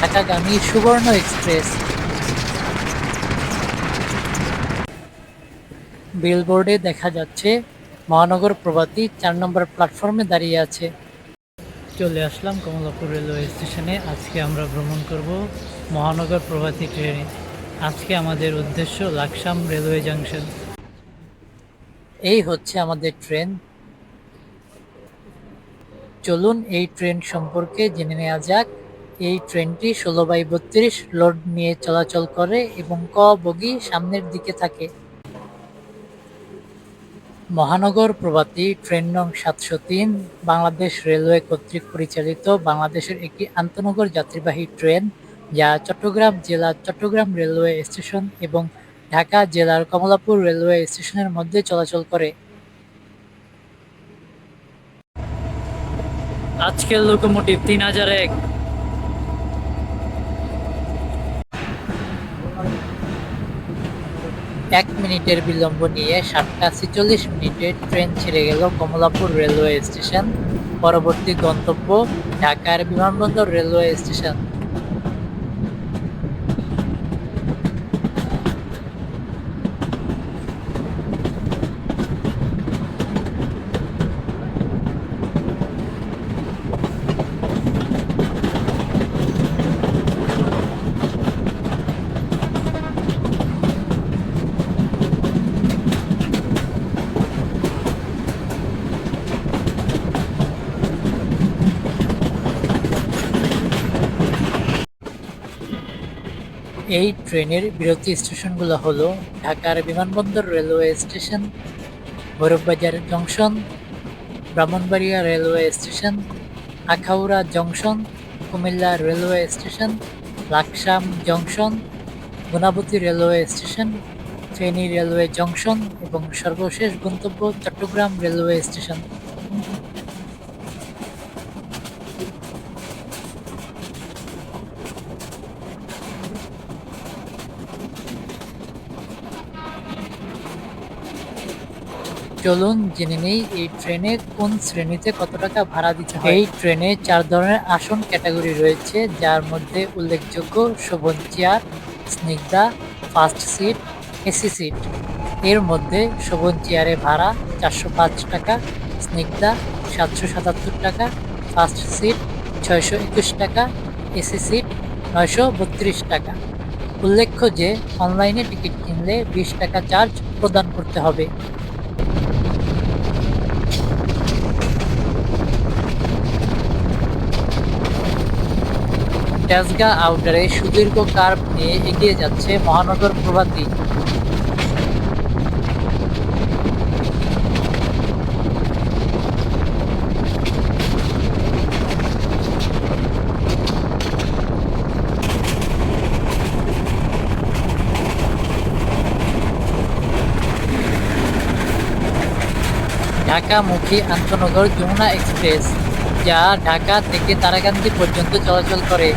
ঢাকাগামী সুবর্ণ এক্সপ্রেস। বিলবোর্ডে দেখা যাচ্ছে, মহানগর প্রভাতী চার নম্বর প্ল্যাটফর্মে দাঁড়িয়ে আছে। চলে আসলাম কমলাপুর রেলওয়ে স্টেশনে। আজকে আমরা ভ্রমণ করব মহানগর প্রভাতী ট্রেনে। আজকে আমাদের উদ্দেশ্য লাকসাম রেলওয়ে জাংশন। এই হচ্ছে আমাদের ট্রেন। চলুন এই ট্রেন সম্পর্কে জেনে নেওয়া যাক। এই ট্রেনটি ষোলো বাই বত্রিশ লোড নিয়ে চলাচল করে এবং ক বগি সামনের দিকে থাকে। মহানগর প্রভাতী ট্রেন নং সাতশো তিন, বাংলাদেশ রেলওয়ে কর্তৃক পরিচালিত বাংলাদেশের একটি আন্তনগর যাত্রীবাহী ট্রেন যা চট্টগ্রাম জেলার চট্টগ্রাম রেলওয়ে স্টেশন এবং ঢাকা জেলার কমলাপুর রেলওয়ে স্টেশনের মধ্যে চলাচল করে। আজকের লোকোমোটিভ তিন হাজার এক এক মিনিটের বিলম্ব নিয়ে সাতটা ছেচল্লিশ মিনিটে ট্রেন ছেড়ে গেল কমলাপুর রেলওয়ে স্টেশন। পরবর্তী গন্তব্য ঢাকার বিমানবন্দর রেলওয়ে স্টেশন এই ট্রেনের বিরতি স্টেশনগুলো হলো ঢাকার বিমানবন্দর railway station, Bhairab Bazar junction, Brahmanbaria railway station, Akhaura junction, Comilla railway station, Laksam junction Gunabati railway station, Feni railway junction এবং সর্বশেষ গন্তব্য চট্টগ্রাম রেলওয়ে স্টেশন। চলুন জেনে নেই, এই ট্রেনে কোন শ্রেণীতে কত টাকা ভাড়া দিতে হয়? এই ট্রেনে চার ধরনের আসন ক্যাটাগরি রয়েছে, যার মধ্যে উল্লেখযোগ্য Shovan chair, Snigdha first seat, AC seat. এর মধ্যে শোভন চেয়ারে ভাড়া চারশো পাঁচ টাকা, স্নিগ্ধা সাতশো সাতাত্তর টাকা ফার্স্ট সিট ছয়শো একুশ টাকা, এসি সিট নয়শো বত্রিশ টাকা। উল্লেখ্য যে, অনলাইনে টিকিট কিনলে বিশ টাকা চার্জ প্রদান করতে হবে। তেজগাঁ আউটারে সুদীর্ঘ কার্ভ নিয়ে এগিয়ে যাচ্ছে মহানগর প্রভাতী। ঢাকামুখী আন্তনগর যমুনা এক্সপ্রেস। যা ঢাকা থেকে তারাকান্দি পর্যন্ত চলাচল করে।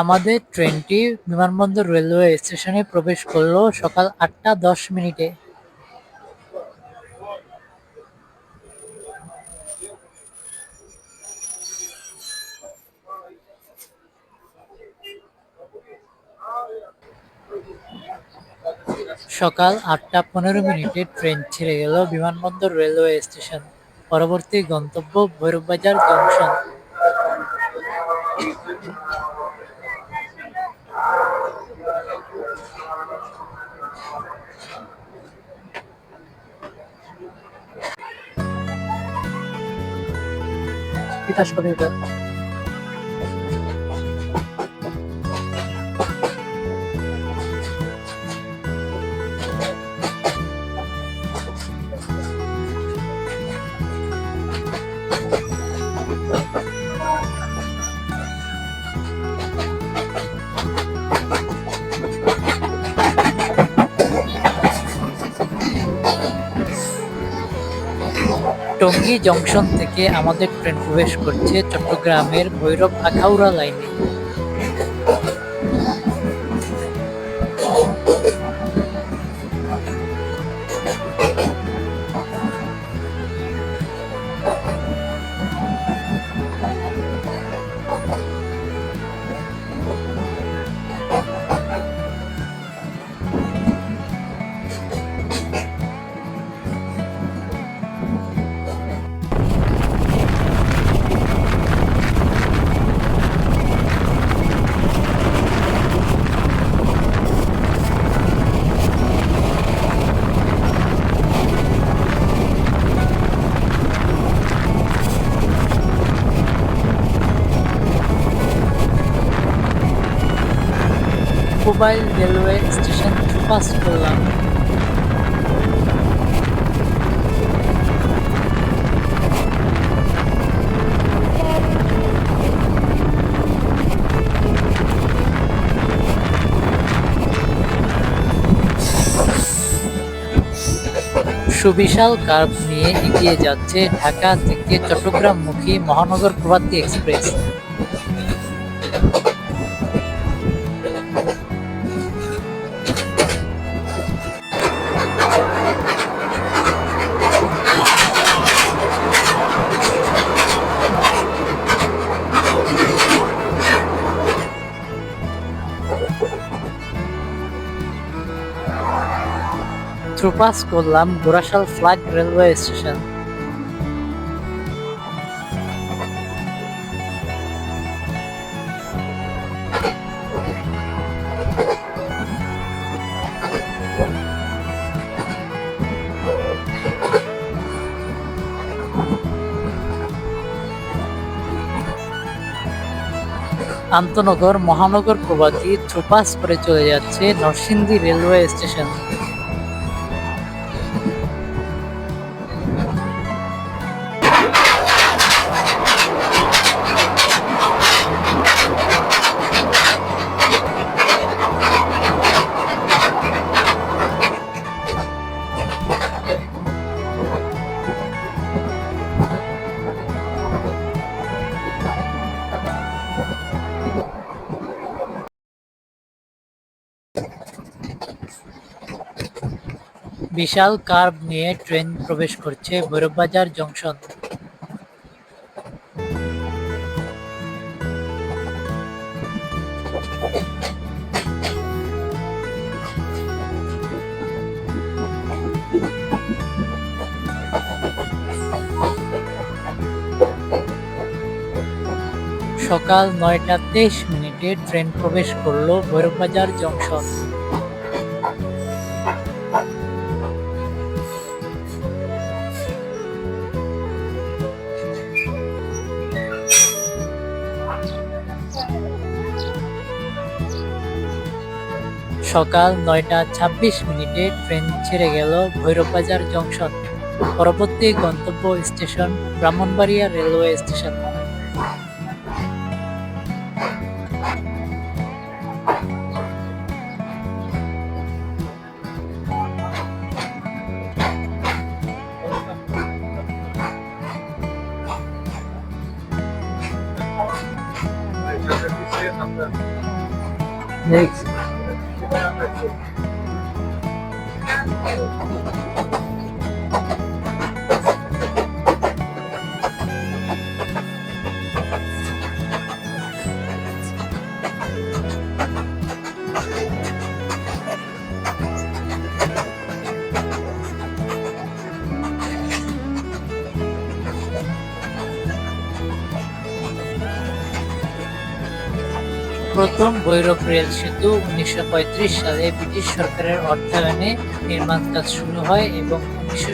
আমাদের ট্রেনটি বিমানবন্দর রেলওয়ে স্টেশনে প্রবেশ করল সকাল আটটা দশ মিনিটে। সকাল আটটা পনেরো মিনিটে ট্রেন ছেড়ে গেল বিমানবন্দর রেলওয়ে স্টেশন, পরবর্তী গন্তব্য ভৈরববাজার জংশন। তিতাস কবিতা। টঙ্গী জংশন থেকে আমাদের ট্রেন প্রবেশ করছে চট্টগ্রামের ভৈরব আখাউড়া লাইনে। মোবাইল রেলওয়ে স্টেশন পাস করলাম। সুবিশাল কার্ভ নিয়ে এগিয়ে যাচ্ছে ঢাকা থেকে চট্টগ্রামমুখী মহানগর প্রভাতী এক্সপ্রেস। থ্রুপাস করলাম গোরাশাল ফ্ল্যাগ রেলওয়ে স্টেশন। আন্তনগর মহানগর প্রভাতী থ্রুপাস করে চলে যাচ্ছে নরসিংদী রেলওয়ে স্টেশন। বিশাল কার্ভ নিয়ে ট্রেন প্রবেশ করছে ভৈরববাজার জংশন। সকাল নয়টা তেইশ মিনিটে ট্রেন প্রবেশ করল ভৈরববাজার জংশন। সকাল নয়টা ছাব্বিশ মিনিটে ট্রেন ছেড়ে গেল ভৈরববাজার জংশন, পরবর্তী গন্তব্য station Brahmanbaria railway station Next. প্রথম ভৈরব রেল সেতু উনিশশো পঁয়ত্রিশ সালে ব্রিটিশ সরকারের অর্থায়নে নির্মাণ কাজ শুরু হয় এবং উনিশশো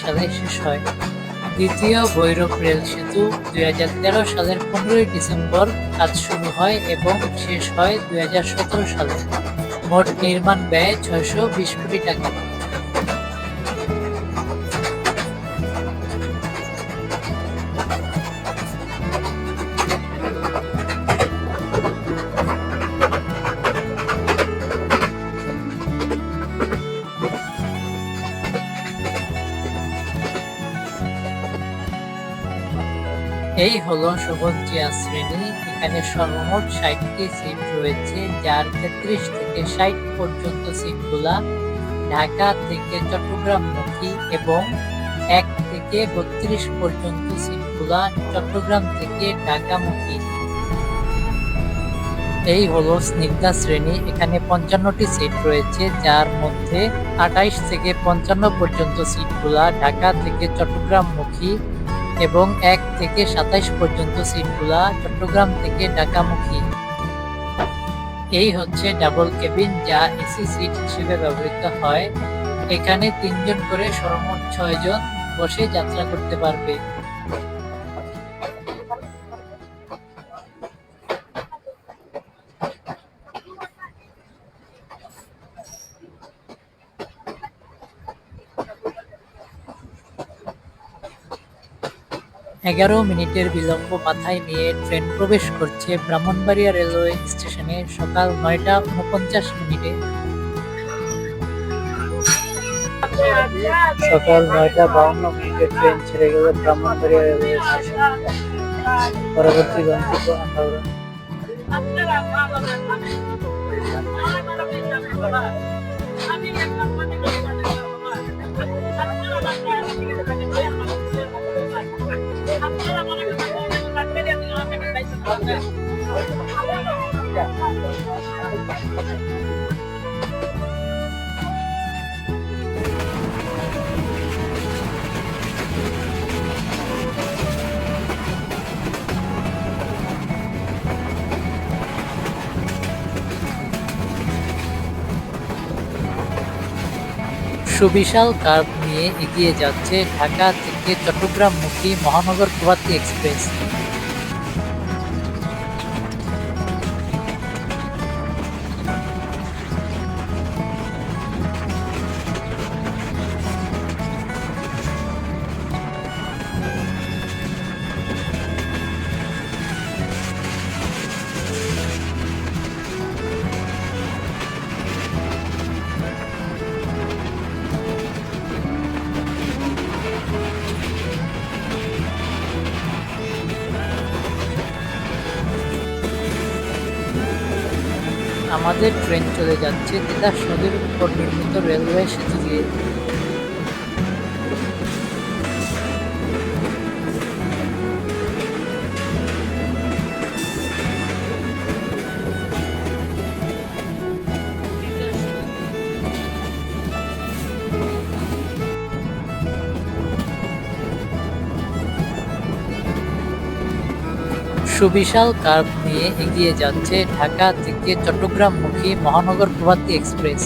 সালে শেষ হয়। দ্বিতীয় ভৈরব রেল সেতু দুই হাজার তেরো সালের পনেরোই ডিসেম্বর কাজ শুরু হয় এবং শেষ হয় দুই হাজার সতেরো সালে। মোট নির্মাণ ব্যয় ছয়শো বিশ কোটি টাকা। এই হলো শোভনচিয়া শ্রেণি। এখানে সর্বমোট ষাটটি সিট রয়েছে, যার তেত্রিশ থেকে ষাট পর্যন্ত সিটগুলা ঢাকা থেকে চট্টগ্রামমুখী এবং এক থেকে বত্রিশ পর্যন্ত সিটগুলা চট্টগ্রাম থেকে ঢাকামুখী। এই হলো স্নিগ্ধা শ্রেণি। এখানে পঞ্চান্নটি সিট রয়েছে, যার মধ্যে আঠাইশ থেকে পঞ্চান্ন পর্যন্ত সিটগুলা ঢাকা থেকে চট্টগ্রামমুখী এবং এক থেকে সাতাইশ পর্যন্ত সিটগুলা চট্টগ্রাম থেকে ঢাকামুখী। এই হচ্ছে ডাবল কেবিন যা এসি সিট হিসেবে ব্যবহৃত হয়। এখানে তিনজন করে সর্বমোট ছয়জন বসে যাত্রা করতে পারবে। এগারো মিনিটের বিলম্ব মাথায় নিয়ে ট্রেন প্রবেশ করছে ব্রাহ্মণবাড়িয়া রেলওয়ে স্টেশনে সকাল নয়টা উনপঞ্চাশ মিনিটে। সকাল নয়টা বাউন্ন মিনিটে ট্রেন ছেড়ে গেল ব্রাহ্মণবাড়িয়া রেলওয়ে স্টেশন। পরবর্তী গন্তব্য আখাউড়া সুবিশাল কার্ভ নিয়ে এগিয়ে যাচ্ছে ঢাকা থেকে চট্টগ্রাম মুখী মহানগর প্রভাতী এক্সপ্রেস। আমাদের ট্রেন চলে যাচ্ছে। তিতাস নদীর উপর নির্মিত রেলওয়ে সেতু দিয়ে। সুবিশাল কার্ভ নিয়ে এগিয়ে যাচ্ছে ঢাকা থেকে চট্টগ্রামমুখী মহানগর প্রভাতী এক্সপ্রেস।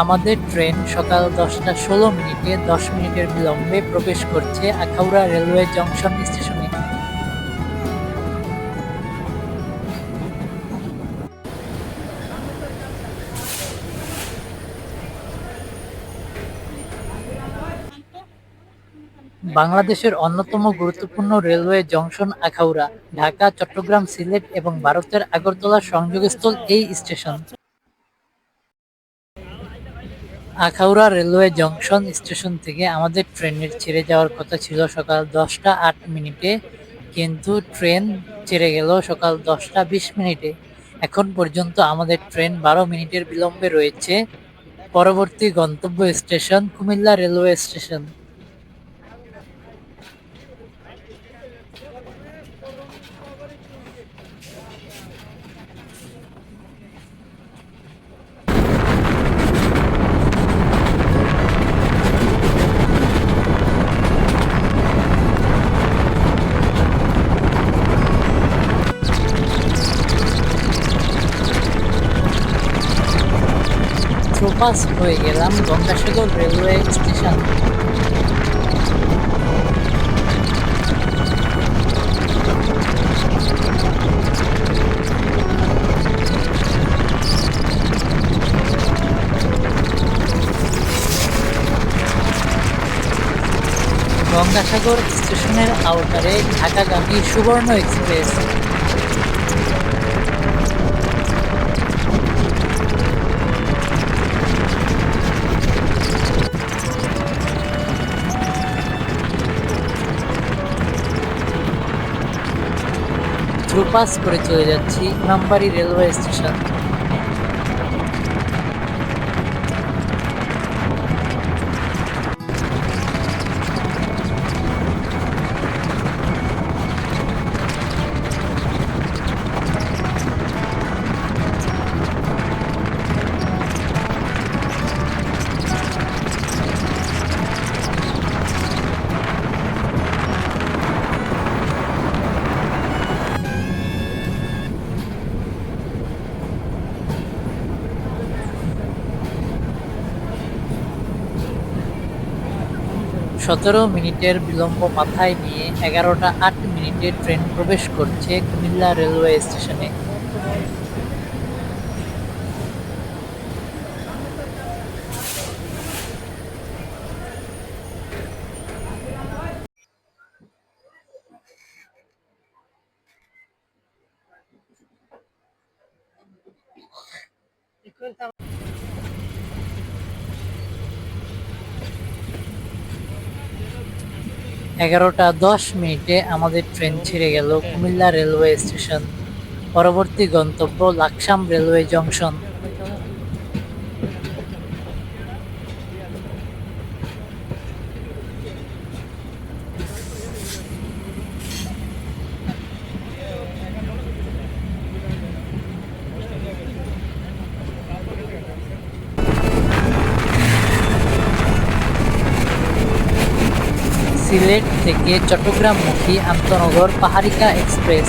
আমাদের ট্রেন সকাল দশটা ষোলো মিনিটে দশ মিনিটের বিলম্বে প্রবেশ করছে আখাউড়া রেলওয়ে জংশন স্টেশনে। বাংলাদেশের অন্যতম গুরুত্বপূর্ণ রেলওয়ে জংশন আখাউড়া, ঢাকা, চট্টগ্রাম, সিলেট এবং ভারতের আগরতলা সংযোগস্থল এই station. Akhaura railway junction station থেকে আমাদের ট্রেনের ছেড়ে যাওয়ার কথা ছিল সকাল দশটা আট মিনিটে, কিন্তু ট্রেন ছেড়ে গেল সকাল দশটা বিশ মিনিটে। এখন পর্যন্ত আমাদের ট্রেন বারো মিনিটের বিলম্বে রয়েছে। পরবর্তী গন্তব্য station Comilla railway station. Through pass হয়ে গেলাম গঙ্গাসাগর রেলওয়ে স্টেশন। গঙ্গাসাগর স্টেশনের আওতারে ঢাকাগামী সুবর্ণ এক্সপ্রেস। থ্রুপাস করে চলে যাচ্ছি নাম্বারি রেলওয়ে স্টেশন। সতেরো মিনিটের বিলম্ব মাথায় নিয়ে এগারোটা আট মিনিটে ট্রেন প্রবেশ করছে কুমিল্লা রেলওয়ে স্টেশনে। এগারোটা দশ মিনিটে আমাদের ট্রেন ছেড়ে গেল কুমিল্লা রেলওয়ে স্টেশন। পরবর্তী গন্তব্য লাকসাম রেলওয়ে জংশন। সিলেট থেকে চট্টগ্রামমুখী আন্তনগর পাহাড়িকা এক্সপ্রেস।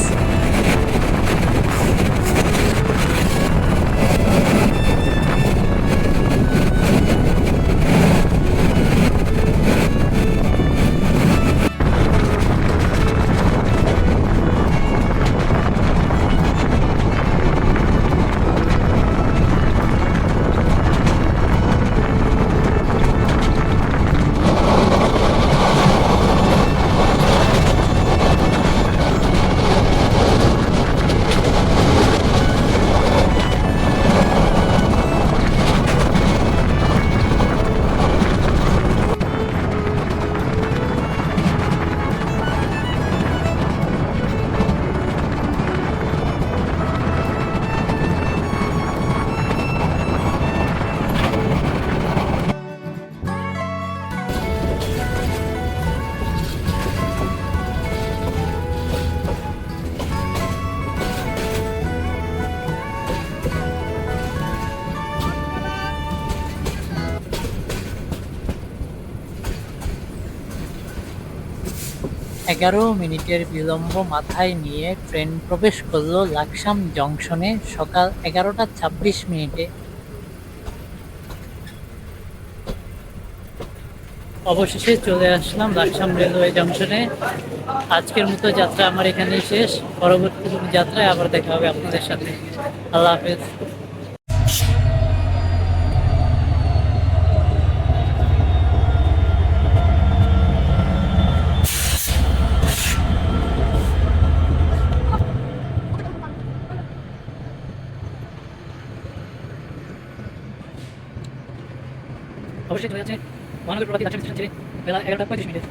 এগারো মিনিটের বিলম্ব মাথায় নিয়ে ট্রেন প্রবেশ করল লাকসাম জংশনে সকাল এগারোটা ছাব্বিশ মিনিটে। অবশেষে চলে আসলাম লাকসাম রেলওয়ে জংশনে। আজকের মতো যাত্রা আমার এখানেই শেষ। পরবর্তী যাত্রায় আবার দেখা হবে আপনাদের সাথে। আল্লাহ হাফেজ। অবশ্যই চলে যাচ্ছে মহানগর প্রভাতী লাকসাম স্টেশন ছেড়ে বেলা এগারোটা পঁয়ত্রিশ মিনিটে